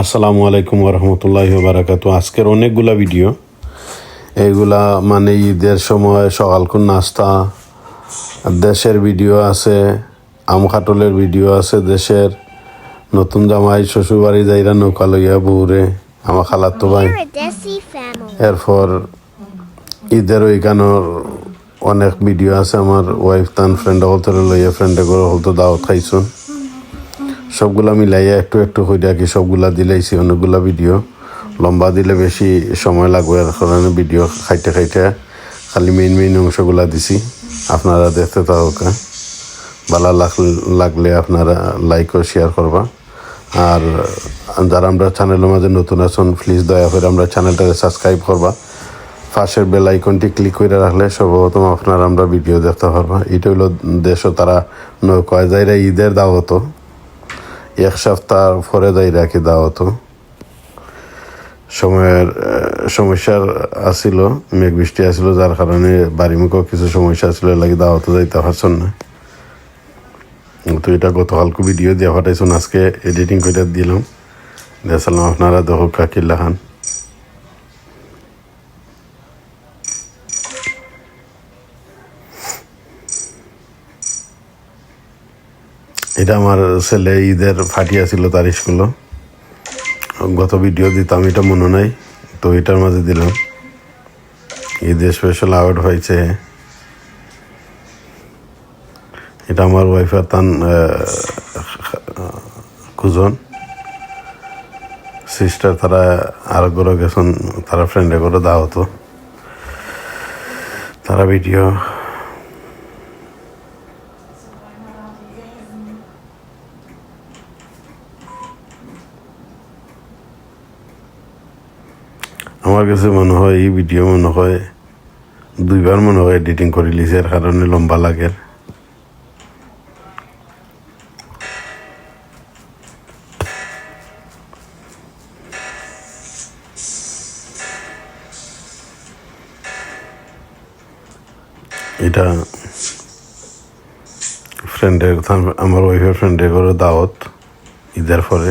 আসসালামু আলাইকুম রহমতুল্লাহ বারাকাত আজকের অনেকগুলা ভিডিও। এইগুলা মানে ঈদের সময় সকালকুন নাস্তা দেশের ভিডিও আছে আম খাটলের ভিডিও আছে দেশের। নতুন জামাই শ্বশুরবাড়ি যাইরা নৌকা লইয়া বউরে আমার ভাই। A Desi family. এরপর ঈদের ওইখানোর অনেক ভিডিও আছে আমার ওয়াইফ তান ফ্রেন্ড হলতে লইয়া ফ্রেন্ডে করে হলতো দাওয়াত খাইছুন। সবগুলা মিলাইয়া একটু একটু হইয়া কি সবগুলা দিলাইছি, অনেকগুলা ভিডিও। লম্বা দিলে বেশি সময় লাগবে, এর কারণে ভিডিও খাইতে খাইতে খালি মেইন মেইন অংশগুলা দিছি। আপনারা দেখতে থাকা ভালো লাগ- লাগলে আপনারা লাইক ও শেয়ার করবা। আর যারা আমরা চ্যানেলের মাঝে নতুন আছেন প্লিজ দয়া করে আমরা চ্যানেলটাকে সাবস্ক্রাইব করবা। পাশের বেল আইকনটি ক্লিক করে রাখলে সর্বপ্রথম আপনারা আমরা ভিডিও দেখতে পারবা। এটা হলো দেশও তারা নৌকায় যাইরা ঈদের দাওয়াত। এক সপ্তাহ পরে যাইরা দেওয়া দাওয়াত সময়ের সমস্যার আসিল মেঘ বৃষ্টি আসিল যার কারণে বাড়িমুখেও কিছু সমস্যা আসিল লাগে দাওয়াতে যাইতে পারছেন না তো এটা গতকালকে ভিডিও দিয়ে পাঠাইছেন আজকে এডিটিং করে দিলাম দেখলাম আপনারা দেখো কাকিল্লা খান এটা আমার ছেলে ঈদের ফাটিয়া ছিল তার স্কুল। গত ভিডিও দিতাম, এটা মনে নাই, তো এটার মাঝে দিলাম। ঈদের স্পেশাল আউট হয়েছে। এটা আমার ওয়াইফার তান কুজন। সিস্টার তারা আর করে গেছেন, তারা ফ্রেন্ডে করে দাওয়াত তারা ভিডিও আমার কাছে মনে হয়, এই ভিডিও মনে হয় দুইবার মনে হয় এডিটিং করে লিছে এর কারণে লম্বা লাগে। এটা ফ্রেন্ডের আমার ওয়াইফের ফ্রেন্ডের করে দাওয়াত ঈদের পরে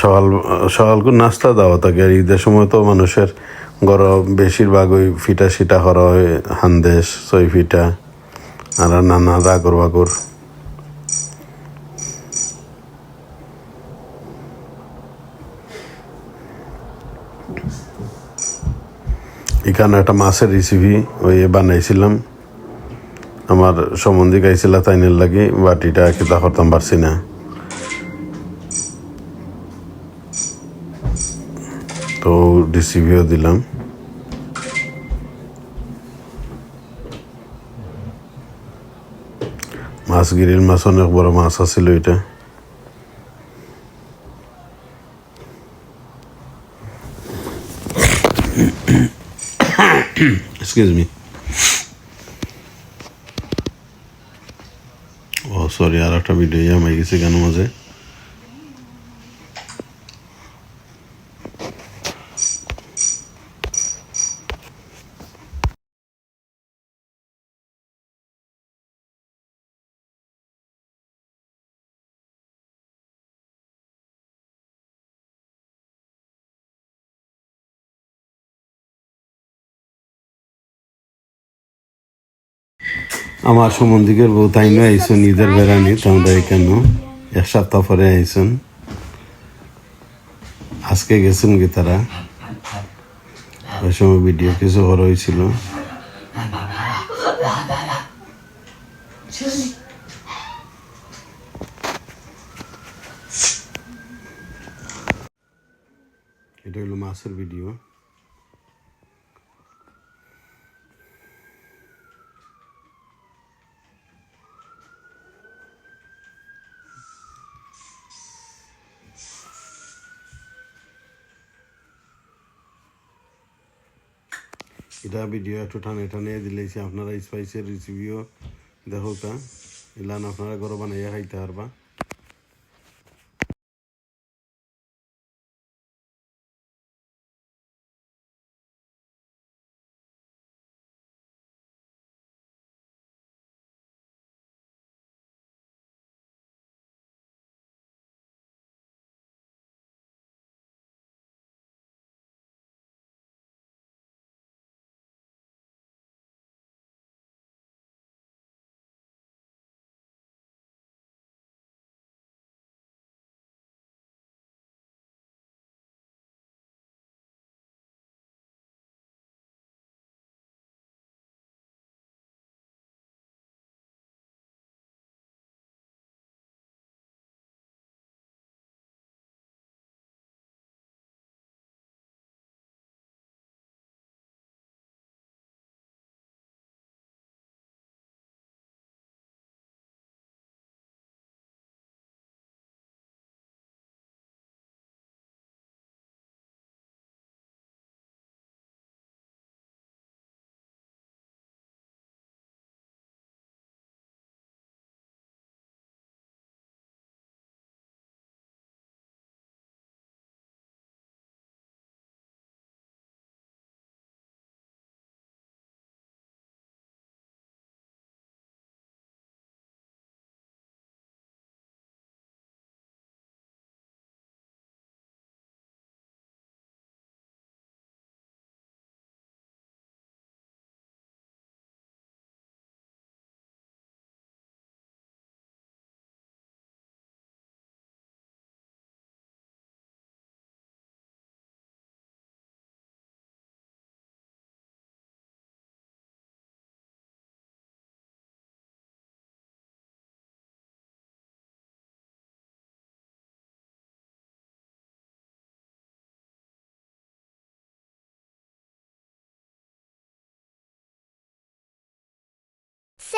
সকাল সকালকে নাস্তা দেওয়া থাকে আর ঈদের সময় তো মানুষের গরম বেশিরভাগ ওই ফিটা সিটা করা হয় হান্দেশ ছয় ফিটা, আর নানা রাগর বাগর। এখানে একটা মাছের রেসিপি ওই বানাইছিলাম। আমার সম্বন্ধে গাইছিল তাইনের লাগে, বাটিটা কিতা করতাম পারছি না। তো রেসিপিও দিলাম। মাছ গিরিল মাছ, অনেক বড় মাছ আছিল এটা। এক্সকিউজ মি ও সরি আর একটা ভিডিও আমি গেছি কেন মাঝে। আমার সম্বন্ধিকের বউ তাই নয় আইসুন ঈদের বেড়ানি তোমরা কেন এক সপ্তাহ পরে আইসুন। আজকে গেছেন কি তারা? ওই সময় ভিডিও কিছু বড় হয়েছিল। এটা হলো মাছের ভিডিও এটা ভিডিও একটু টানে টানে দিলেছি আপনারা স্পাইসের রেসিপিও দেখো কা এলান আপনারা গরম বানাইয়া খাইতে পারবা।